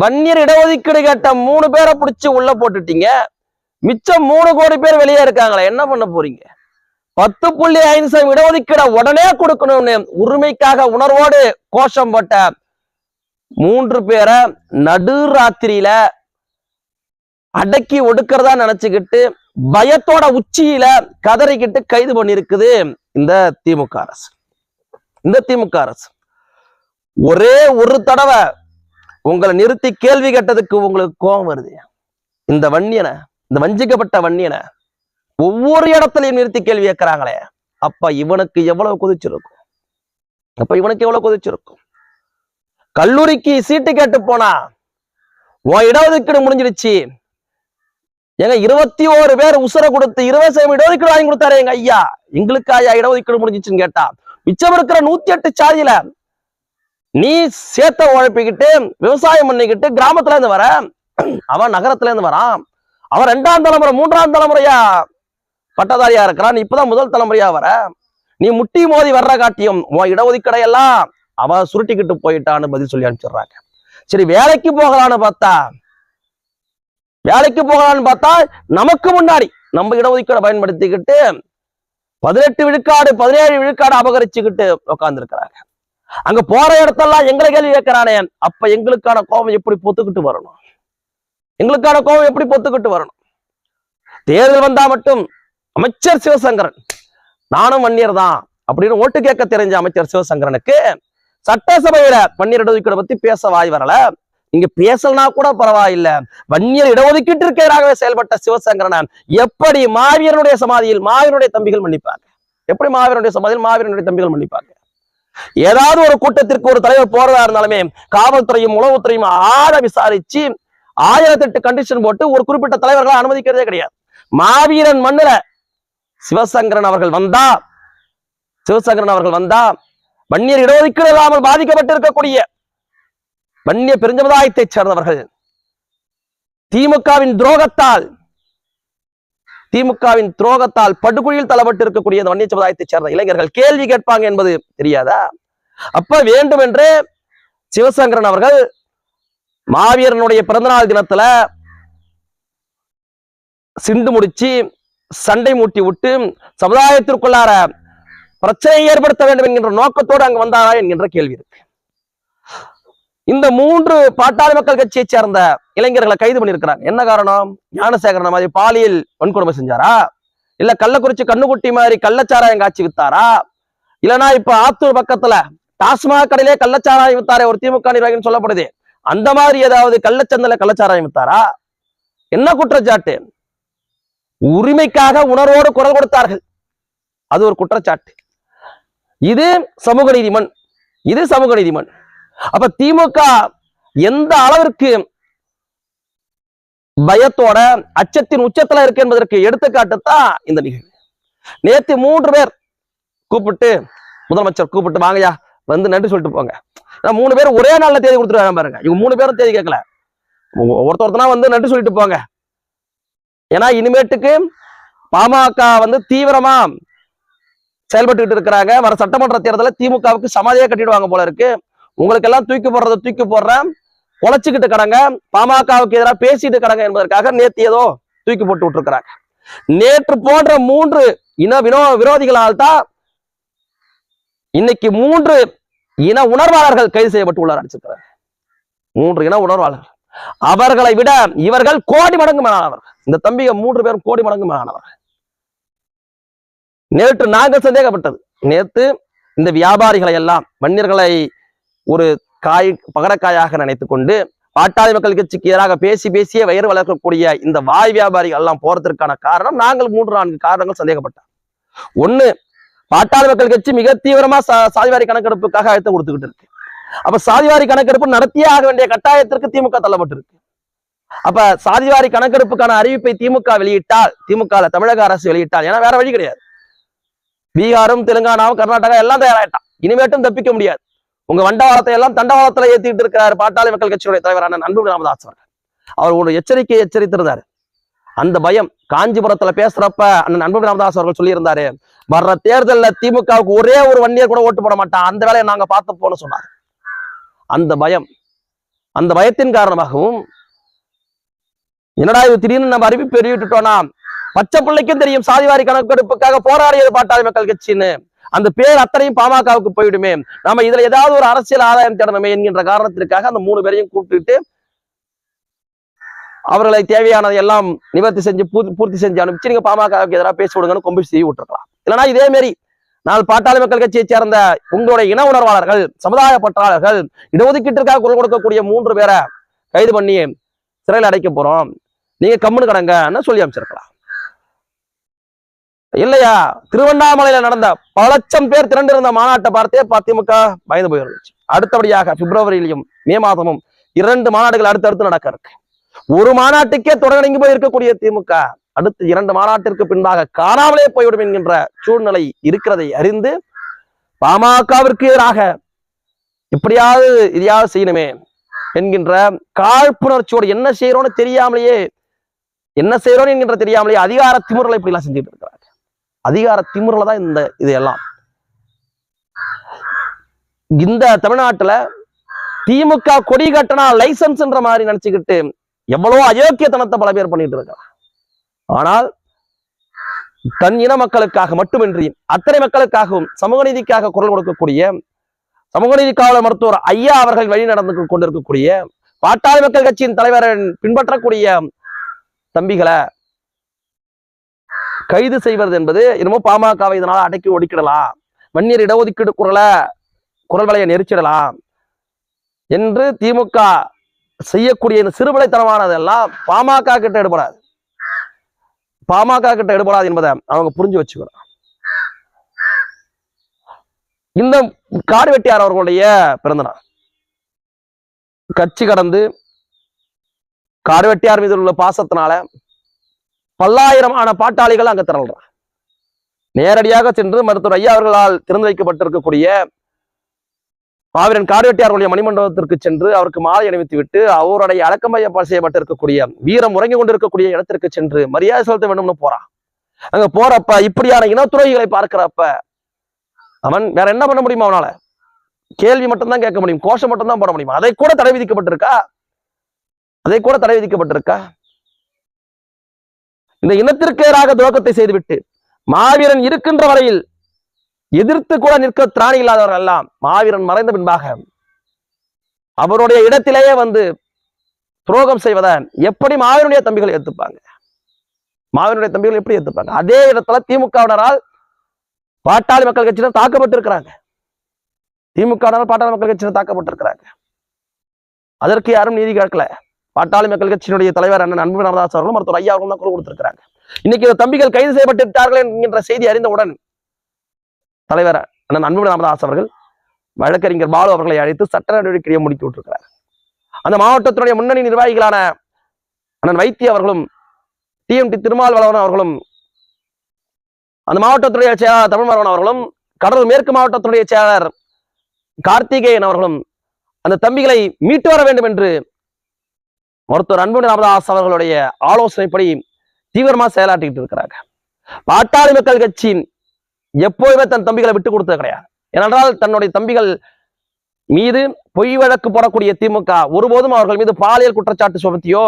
வன்னியர் இடஒதுக்கீடு கேட்ட மூணு பேரை பிடிச்சி உள்ள போட்டுட்டீங்க. மிச்சம் மூணு கோடி பேர் வெளியே இருக்காங்களே என்ன பண்ண போறீங்க? பத்து புள்ளி ஐந்து சதவீதம் இடஒதுக்கீடை உடனே கொடுக்கணும்னு உரிமைக்காக உணர்வோடு கோஷம் போட்ட மூன்று பேரை நடுராத்திரியில அடக்கி ஒடுக்கிறதா நினைச்சுக்கிட்டு பயத்தோட உச்சியில கதறிக்கிட்டு கைது பண்ணிருக்குது இந்த திமுக அரசு. இந்த திமுக அரசு. ஒரே ஒரு தடவை உங்களை நிறுத்தி கேள்வி கேட்டதுக்கு உங்களுக்கு கோபம் வருது. இந்த வன்னியனை இந்த வஞ்சிக்கப்பட்ட வன்னியனை ஒவ்வொரு இடத்துலயும் நிறுத்தி கேள்வி கேட்கிறாங்களே அப்ப இவனுக்கு எவ்வளவு குதிச்சிருக்கும் அப்ப இவனுக்கு எவ்வளவு குதிச்சிருக்கும் கல்லூரிக்கு சீட்டு கேட்டு போனா உன் இடஒதுக்கீடு முடிஞ்சிடுச்சு. எங்க இருபத்தி ஓரு பேர் உசுர கொடுத்து இருபது சதவீதம் இடஒதுக்கீடு வாங்கி கொடுத்தாரு எங்க ஐயா. எங்களுக்கு ஐயா இடஒதுக்கீடு முடிஞ்சிச்சுன்னு கேட்டா மிச்சம் இருக்கிற நூத்தி எட்டு சாதியில நீ சேத்த உழைப்பிக்கிட்டு விவசாயம் பண்ணிக்கிட்டு கிராமத்துல இருந்து வர. அவன் நகரத்துல இருந்து வரான். அவன் ரெண்டாம் தலைமுறை மூன்றாம் தலைமுறையா? பட்டதாரியா இருக்கிறான். இப்பதான் முதல் தலைமுறையா வர. நீ முட்டி மோதி வர்ற காட்டியும் உன் இடஒதுக்கீடை எல்லாம் அவன் சுருட்டிக்கிட்டு போயிட்டான்னு பதில் சொல்லி அனுப்பிச்சிடுறாங்க. சரி வேலைக்கு போகலான்னு பார்த்தா வேலைக்கு போகலான்னு பார்த்தா நமக்கு முன்னாடி நம்ம இடஒதுக்கீடை பயன்படுத்திக்கிட்டு பதினெட்டு விழுக்காடு பதினேழு விழுக்காடு அபகரிச்சுக்கிட்டு உட்கார்ந்து அங்க போற இடத்தெல்லாம் எங்களை கேள்வி கேட்கிறானே. அப்ப எங்களுக்கான கோபம் எப்படி பொத்துக்கிட்டு வரணும்? எங்களுக்கான கோபம் எப்படி பொத்துக்கிட்டு வரணும்? தேர்தல் வந்தா மட்டும் அமைச்சர் சிவசங்கரன் நானும் வன்னியர் தான் அப்படின்னு ஓட்டு கேட்க தெரிஞ்ச அமைச்சர் சிவசங்கரனுக்கு சட்டசபையில வன்னியர் இடஒதுக்கீடு பத்தி பேச வாய் வரல. இங்க பேசலனா கூட பரவாயில்ல. வன்னியர் இடஒதுக்கீட்டிற்கு எதிராகவே செயல்பட்ட சிவசங்கரன் எப்படி மாவீரனுடைய சமாதியில் மாவீரனுடைய தம்பிகள் மன்னிப்பாங்க? எப்படி மாவீரனுடைய சமாதியில் மாவீரனுடைய தம்பிகள் மன்னிப்பாங்க? ஏதாவது ஒரு கூட்டத்திற்கு ஒரு தலைவர் போறதா இருந்தாலுமே காவல்துறையும் உளவுத்துறையும் ஆழ விசாரிச்சு ஆயிரத்தெட்டு கண்டிஷன் போட்டு ஒரு குறிப்பிட்ட தலைவர்களை அனுமதிக்கிறதே கிடையாது. மாவீரன் மண்ணுல சிவசங்கரன் அவர்கள் வந்தா சிவசங்கரன் அவர்கள் வந்தா வன்னியர் இடஒதுக்கீடு இல்லாமல் பாதிக்கப்பட்டு இருக்கக்கூடிய வன்னிய பெருஞ்சமுதாயத்தைச் சேர்ந்தவர்கள். திமுகவின் துரோகத்தால் திமுகவின் துரோகத்தால் படுகொழியில் தள்ளப்பட்டு இருக்கக்கூடிய இந்த வன்னிய சமுதாயத்தைச் சேர்ந்த இளைஞர்கள் கேள்வி கேட்பாங்க என்பது தெரியாதா? அப்ப வேண்டும் என்று சிவசங்கரன் அவர்கள் மாவீரனுடைய பிறந்தநாள் தினத்துல சிண்டு முடிச்சு சண்டை மூட்டி விட்டு சமுதாயத்திற்குள்ளார பிரச்சனையை ஏற்படுத்த வேண்டும் என்கின்ற நோக்கத்தோடு அங்கு வந்தாரா என்கின்ற கேள்வி இருக்கு. இந்த மூன்று பாட்டாளி மக்கள் கட்சியை சேர்ந்த இளைஞர்களை கைது பண்ணியிருக்கிறாங்க. என்ன காரணம்? ஞானசேகரன் மாதிரி பாலியல் வன்கொடுமை செஞ்சாரா? இல்ல கள்ளக்குறிச்சி கண்ணுக்குட்டி மாதிரி கள்ளச்சாராயம் காட்சி வித்தாரா? இல்லனா இப்ப ஆத்தூர் பக்கத்துல டாஸ்மாக் கடையிலே கள்ளச்சாராயம் வித்தாரே ஒரு திமுக நிர்வாகின்னு சொல்லப்படுது. அந்த மாதிரி ஏதாவது கள்ளச்சந்தல கள்ளச்சாராயம் வித்தாரா? என்ன குற்றச்சாட்டு? உரிமைக்காக உணர்வோடு குரல் கொடுத்தார்கள். அது ஒரு குற்றச்சாட்டு. இது சமூக நீதிமன். இது சமூக நீதிமன். அப்ப திமுக எந்த அளவிற்கு பயத்தோட அச்சத்தின் உச்சத்துல இருக்கு என்பதற்கு எடுத்துக்காட்டுத்தான் இந்த நிகழ்வு. நேத்து மூன்று பேர் கூப்பிட்டு முதலமைச்சர் கூப்பிட்டு வாங்கயா வந்து நன்றி சொல்லிட்டு போங்க. மூணு பேர் ஒரே நாள்ல தேதி கொடுத்துருவாங்க பாருங்க. இவங்க மூணு பேரும் தேதி கேட்கல. ஒருத்த ஒருத்தனா வந்து நன்றி சொல்லிட்டு போங்க. ஏன்னா இனிமேட்டுக்கு பாமக வந்து தீவிரமா செயல்பட்டுக்கிட்டு இருக்கிறாங்க. வர சட்டமன்ற தேர்தலில் திமுகவுக்கு சமாதியே கட்டிடுவாங்க போல இருக்கு. உங்களுக்கு எல்லாம் தூக்கி போடுறத தூக்கி போடுறேன். உழைச்சிக்கிட்டு கடங்க. பாமகவுக்கு எதிராக பேசிட்டு கடங்க என்பதற்காக நேத்து ஏதோ தூக்கி போட்டு விட்டுருக்கிறாங்க. நேற்று போன்ற மூன்று இன வினோ விரோதிகளால் தான் இன்னைக்கு மூன்று இன உணர்வாளர்கள் கைது செய்யப்பட்டு உள்ளார் அடிச்சிருக்கிறார் மூன்று இன உணர்வாளர்கள். அவர்களை விட இவர்கள் கோடி மடங்கு மேலானவர்கள். இந்த தம்பிக மூன்று பேரும் கோடி மடங்கு மேலானவர்கள். நேற்று நாங்கள் சந்தேகப்பட்டது. நேத்து இந்த வியாபாரிகளை எல்லாம் வன்னியர்களை ஒரு காய் பகடக்காயாக நினைத்து கொண்டு பாட்டாளி மக்கள் கட்சிக்கு எதிராக பேசி பேசியே வயிறு வளர்க்கக்கூடிய இந்த வாய் வியாபாரிகள் எல்லாம் போறதற்கான காரணம் நாங்கள் மூன்று நான்கு காரணங்கள் சந்தேகப்பட்டோம். ஒண்ணு பாட்டாளி மக்கள் கட்சி மிக தீவிரமா சா- சாதிவாரி கணக்கெடுப்புக்காக அழுத்தம் கொடுத்துக்கிட்டு இருக்கு. அப்ப சாதிவாரி கணக்கெடுப்பு நடத்தியே ஆக வேண்டிய கட்டாயத்திற்கு திமுக தள்ளப்பட்டிருக்கு. அப்ப சாதிவாரி கணக்கெடுப்புக்கான அறிவிப்பை திமுக வெளியிட்டால் திமுக தமிழக அரசு வெளியிட்டால் ஏன்னா வேற வழி கிடையாது. பீகாரும் தெலுங்கானாவும் கர்நாடகா எல்லாம் தயாராயிட்டான். இனிமேட்டும் தப்பிக்க முடியாது. உங்க வண்டவாளத்தை எல்லாம் தண்டவாளத்துல ஏத்திட்டு இருக்கிறார் பாட்டாளி மக்கள் கட்சியுடைய தலைவரான அன்பு ராமதாஸ் அவர்கள். அவர் ஒரு எச்சரிக்கையை எச்சரித்திருந்தாரு. அந்த பயம் காஞ்சிபுரத்துல பேசுறப்ப அண்ணன் அன்பு ராமதாஸ் அவர்கள் சொல்லியிருந்தாரு வர்ற தேர்தலில் திமுகவுக்கு ஒரே ஒரு வண்டியை கூட ஓட்டு போட மாட்டான். அந்த வேலையை நாங்க பார்த்து போன சொன்னார். அந்த பயம் அந்த பயத்தின் காரணமாகவும் என்னடா இது திடீர்னு நம்ம அறிவிப்பு வெளியிட்டுட்டோம்னா பச்சை பிள்ளைக்கும் தெரியும் சாதிவாரி கணக்கெடுப்புக்காக போராடியது பாட்டாளி மக்கள் கட்சின்னு. அந்த பேர் அத்தனையும் பாமகவுக்கு போயிடுமே. நாம இதுல ஏதாவது ஒரு அரசியல் ஆதாயம் தேடணுமே என்கின்ற காரணத்திற்காக அந்த மூணு பேரையும் கூப்பிட்டுட்டு அவர்களை தேவையானதை எல்லாம் நிவர்த்தி செஞ்சு பூர்த்தி செஞ்சு அனுப்பிச்சு நீங்க பாமகவுக்கு எதிராக பேசி விடுங்கன்னு கொம்பு செய்ய விட்டுருக்கலாம். இல்லைன்னா இதே மாதிரி நாள் பாட்டாளி மக்கள் கட்சியை சேர்ந்த உங்களுடைய இன உணர்வாளர்கள் சமுதாய பற்றாளர்கள் இடஒதுக்கீட்டிற்காக குரல் கொடுக்கக்கூடிய மூன்று பேரை கைது பண்ணி சிறையில் அடைக்க போறோம். நீங்க கம்முன்னு கடங்கன்னு சொல்லி அமைச்சிருக்கலாம் இல்லையா? திருவண்ணாமலையில நடந்த பல லட்சம் பேர் திரண்டிருந்த மாநாட்டை பார்த்தே திமுக பயந்து போயிருந்துச்சு. அடுத்தபடியாக பிப்ரவரியிலும் மே மாதமும் இரண்டு மாநாடுகள் அடுத்தடுத்து நடக்க இருக்கு. ஒரு மாநாட்டுக்கே தொடங்கி போய் இருக்கக்கூடிய திமுக அடுத்து இரண்டு மாநாட்டிற்கு பின்பாக காணாமலே போய்விடும் என்கின்ற சூழ்நிலை இருக்கிறதை அறிந்து பாமகவிற்கு எதிராக எப்படியாவது இதையாவது செய்யணுமே என்கின்ற காழ்ப்புணர்ச்சியோடு என்ன செய்யறோம்னு தெரியாமலேயே என்ன செய்யறோம் என்கின்ற தெரியாமலேயே அதிகார திமுறலை இப்படி எல்லாம் செஞ்சுட்டு இருக்கிறாங்க அதிகார திமுறல தான் இந்த இது எல்லாம் இந்த தமிழ்நாட்டுல திமுக கொடி கட்டணா லைசன்ஸ்ன்ற மாதிரி நினைச்சுக்கிட்டு எவ்வளவோ அயோக்கியத்தனத்தை பல பேர் பண்ணிட்டு இருக்காங்க. ஆனால் தன் இன மக்களுக்காக மட்டுமின்றி அத்தனை மக்களுக்காகவும் சமூக நீதிக்காக குரல் கொடுக்கக்கூடிய சமூக நீதி காவலர் மருத்துவர் ஐயா அவர்கள் வழி நடந்து கொண்டிருக்கக்கூடிய பாட்டாளி மக்கள் கட்சியின் தலைவரை பின்பற்றக்கூடிய தம்பிகளை கைது செய்வது என்பது என்னமோ பாமகவை இதனால அடக்கி ஒடுக்கிடலாம். வன்னியர் இடஒதுக்கீடு குரலை குரல் வலையை நெரிச்சிடலாம் என்று திமுக செய்யக்கூடிய இந்த சிறுபடைத்தனமானதெல்லாம் பாமக கிட்ட எடுபடாது. பாமக கிட்ட எடுபடாது என்பதை அவங்க புரிஞ்சு வச்சுக்கணும். இந்த காடு வெட்டியார் அவர்களுடைய பிறந்தநாள் கட்சி கடந்து காடு வெட்டியார் மீது உள்ள பாசத்தினால பல்லாயிரமான பாட்டாளிகள் அங்க திரள்றாங்க. நேரடியாக சென்று மருத்துவர் ஐயா அவர்களால் திறந்து வைக்கப்பட்டிருக்கக்கூடிய மாவீரன் காடுவெட்டியார்களுடைய மணிமண்டபத்திற்கு சென்று அவருக்கு மாலை அணிவித்து விட்டு அவருடைய அடக்கம் செய்யப்பட்டிருக்கக்கூடிய வீரம் உறங்கி கொண்டிருக்கக்கூடிய இடத்திற்கு சென்று மரியாதை செலுத்த வேண்டும்னு போறான் அங்க போறப்ப இப்படியான இனத்துறைகளை பார்க்கிறப்ப அவன் வேற என்ன பண்ண முடியுமா அவனால? கேள்வி மட்டும்தான் கேட்க முடியும் கோஷம் மட்டும்தான் போட முடியும்? அதை கூட தடை விதிக்கப்பட்டிருக்கா? அதை கூட தடை விதிக்கப்பட்டிருக்கா? இந்த இனத்திற்கு எதிராக துவக்கத்தை செய்துவிட்டு மாவீரன் இருக்கின்ற வரையில் எதிர்த்து கூட நிற்க திராணி இல்லாதவர்கள் எல்லாம் மாவீரன் மறைந்த பின்பாக அவருடைய இடத்திலேயே வந்து துரோகம் செய்வதன் எப்படி மாவீரனுடைய தம்பிகள் ஏத்துப்பாங்க? மாவீரனுடைய தம்பிகள் எப்படி ஏத்துப்பாங்க? அதே இடத்துல திமுகவினரால் பாட்டாளி மக்கள் கட்சியினர் தாக்கப்பட்டு இருக்கிறாங்க திமுகவினரால் பாட்டாளி மக்கள் கட்சியினர் தாக்கப்பட்டிருக்கிறாங்க. அதற்கு யாரும் நீதி கேட்கல. பாட்டாளி மக்கள் கட்சியினுடைய தலைவர் அண்ணன் அன்பு ராமதாஸ் அவர்களும் மருத்துவர் ஐயா அவர்களும் குரல் கொடுத்திருக்கிறாங்க. இன்னைக்கு இந்த தம்பிகள் கைது செய்யப்பட்டு விட்டார்கள் என்கின்ற செய்தி அறிந்தவுடன் தலைவர் அண்ணன் அன்பு ராமதாஸ் அவர்கள் வழக்கறிஞர் பாலு அவர்களை அழைத்து சட்ட நடவடிக்கையை முடித்து விட்டிருக்கிறார். அந்த மாவட்டத்தினுடைய முன்னணி நிர்வாகிகளான அண்ணன் வைத்திய அவர்களும் டிஎம்டி திருமாவளவன் அவர்களும் அந்த மாவட்டத்துடைய செயலாளர் தமிழ்மரவன் அவர்களும் கடலூர் மேற்கு மாவட்டத்துடைய செயலாளர் கார்த்திகேயன் அவர்களும் அந்த தம்பிகளை மீட்டு வர வேண்டும் என்று மருத்துவர் அன்புமணி ராமதாஸ் அவர்களுடைய ஆலோசனைப்படி தீவிரமா செயலாற்றிக்கிட்டு இருக்கிறாங்க. பாட்டாளி மக்கள் கட்சி எப்போதுமே தன் தம்பிகளை விட்டு கொடுத்தது கிடையாது. ஏனென்றால் தன்னுடைய தம்பிகள் மீது பொய் வழக்கு போடக்கூடிய திமுக ஒருபோதும் அவர்கள் மீது பாலியல் குற்றச்சாட்டு சுமத்தியோ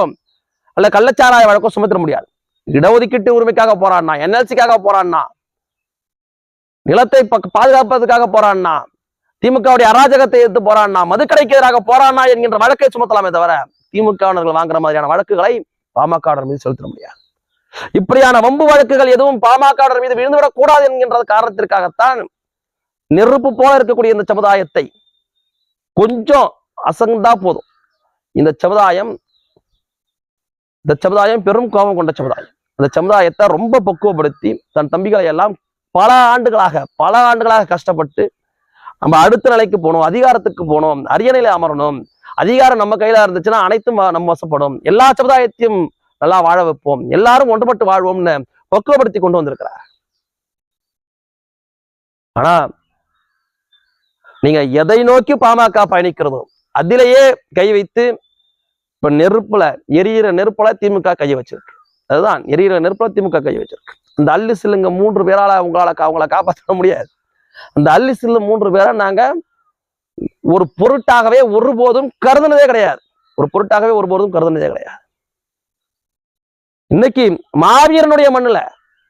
அல்ல கள்ளச்சாராய வழக்கோ சுமத்திட முடியாது. இடஒதுக்கீட்டு உரிமைக்காக போராடினா என்எல்சிக்காக போராடினா நிலத்தை பாதுகாப்பதற்காக போராடினா திமுகவுடைய அராஜகத்தை எதிர்த்து போராடினா மதுக்கடைக்கு எதிராக போராடினா என்கின்ற வழக்கை சுமத்தலாமே தவிர திமுகவினர்கள் வாங்குற மாதிரியான வழக்குகளை பாமக மீது செலுத்த முடியாது இப்படியான வம்பு வழக்குகள் எதுவும் பாமக மீது விழுந்துவிடக் கூடாது என்கின்ற காரணத்திற்காகத்தான் நெருப்பு போல இருக்கக்கூடிய இந்த சமுதாயத்தை கொஞ்சம் அசந்தா போதும். இந்த சமுதாயம் இந்த சமுதாயம் பெரும் கோபம் கொண்ட சமுதாயம். அந்த சமுதாயத்தை ரொம்ப பக்குவப்படுத்தி தன் தம்பிகளை எல்லாம் பல ஆண்டுகளாக பல ஆண்டுகளாக கஷ்டப்பட்டு நம்ம அடுத்த நிலைக்கு போகணும் அதிகாரத்துக்கு போகணும் அரியணையில அமரணும் அதிகாரம் நம்ம கையில இருந்துச்சுன்னா அனைத்தும் நம்ம வசப்படும். எல்லா சமுதாயத்தையும் நல்லா வாழ வைப்போம். எல்லாரும் ஒன்றுபட்டு வாழ்வோம்னு பக்குவப்படுத்தி கொண்டு வந்திருக்கிறார். ஆனா நீங்க எதை நோக்கி பாமக பயணிக்கிறதோ அதிலேயே கை வைத்து இப்ப நெருப்புல எரியிற நெருப்புல திமுக கை வச்சிருக்கு. அதுதான் எரியிற நெருப்புல திமுக கை வச்சிருக்கு. அந்த அள்ளி சில்லுங்க மூன்று பேரால உங்களால அவங்கள காப்பாற்ற முடியாது. அந்த அள்ளி சில்லு மூன்று பேரை நாங்க ஒரு பொருட்டாகவே ஒருபோதும் கருதுனதே கிடையாது. ஒரு பொருட்டாகவே ஒருபோதும் கருதுனதே கிடையாது. இன்னைக்கு மாவீரனுடைய மண்ணுல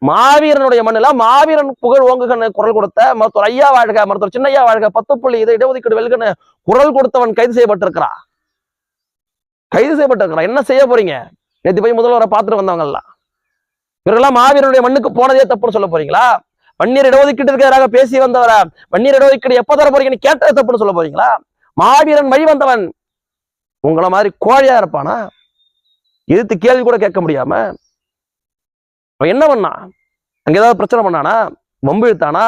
மாவீரனுடைய மண்ணுல மாவீரன் புகழ் ஓங்குகன்னு குரல் கொடுத்த மருத்துவர் ஐயா வாழ்க மருத்துவர் சின்னையா வாழ்க பத்து புள்ளி இதை இடஒதுக்கீடு வெல்கன்னு குரல் கொடுத்தவன் கைது செய்யப்பட்டிருக்கிறான் கைது செய்யப்பட்டிருக்கிறான் என்ன செய்ய போறீங்க? நேற்று போய் முதல்வரை பார்த்துட்டு வந்தவங்கலாம் இவரெல்லாம் மாவீரனுடைய மண்ணுக்கு போனதே தப்புன்னு சொல்ல போறீங்களா? வன்னியர் இடஒதுக்கீட்டுக்கு எதிராக பேசி வந்தவர? வன்னியர் இடஒதுக்கீடு எப்ப தர போறீங்கன்னு கேட்டது தப்புன்னு சொல்ல போறீங்களா? மாவீரன் வழி வந்தவன். உங்களை மாதிரி கோழையா இருப்பானா? எதிர்த்து கேள்வி கூட கேட்க முடியாம. அவன் என்ன பண்ணா? அங்க ஏதாவது பிரச்சனை பண்ணானா? வம்பு இழுத்தானா?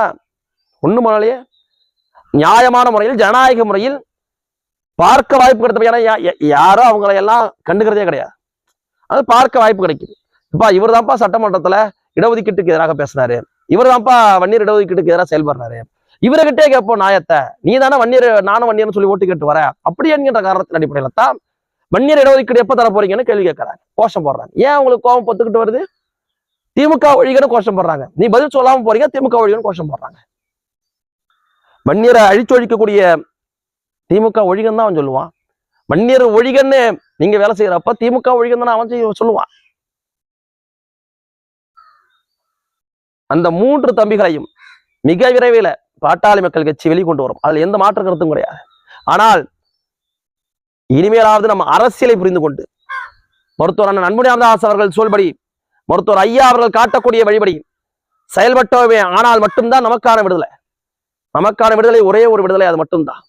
ஒண்ணு பண்ணலையே. நியாயமான முறையில் ஜனநாயக முறையில் பார்க்க வாய்ப்பு கிடைத்த ஏன்னா யாரோ அவங்களை எல்லாம் கண்டுக்கிறதே கிடையாது. அது பார்க்க வாய்ப்பு கிடைக்குது. இப்ப இவர் தான்ப்பா சட்டமன்றத்துல இடஒதுக்கீட்டுக்கு எதிராக பேசினாரு. இவர் தான்ப்பா வன்னியர் இடஒதுக்கீட்டுக்கு எதிராக செயல்படுறாரு. இவர்கிட்டே கேட்போம் நாயத்தை நீ தானே வன்னியர் நானும் வன்னியர்னு சொல்லி ஓட்டு கேட்டு வர அப்படி என்கின்ற காரணத்தின் அடிப்படையில தான் வன்னியர் இடஒதுக்கீடு எப்ப தர போறீங்கன்னு கேள்வி கேட்கறாங்க. கோஷம் போடுறாங்க. ஏன் உங்களுக்கு கோபம் பொத்துக்கிட்டு வருது? திமுக ஒழிகன்னு கோஷம் போடுறாங்க. நீ பதில் சொல்லாம போறீங்க திமுக ஒழிகன்னு கோஷம் போடுறாங்க. வன்னியரை அழிச்சொழிக்கக்கூடிய திமுக ஒழிகன் தான் அவன் சொல்லுவான். வன்னியர் ஒழிகன்னு நீங்க வேலை செய்யறப்ப திமுக ஒழிகன் தானே அவன் செய்ய- சொல்லுவான். அந்த மூன்று தம்பிகளையும் மிக விரைவில் பாட்டாளி மக்கள் கட்சி வெளிக்கொண்டு வரும். அதில் எந்த மாற்று கருத்தும் கிடையாது. ஆனால் இனிமேலாவது நம்ம அரசியலை புரிந்து கொண்டு மருத்துவர் அண்ணன் அன்புமணி அவர்கள் சொல்படி மருத்துவர் ஐயா அவர்கள் காட்டக்கூடிய வழிபடி செயல்பட்டவே ஆனால் மட்டும்தான் நமக்கான விடுதலை. நமக்கான விடுதலை ஒரே ஒரு விடுதலை அது மட்டும்தான்.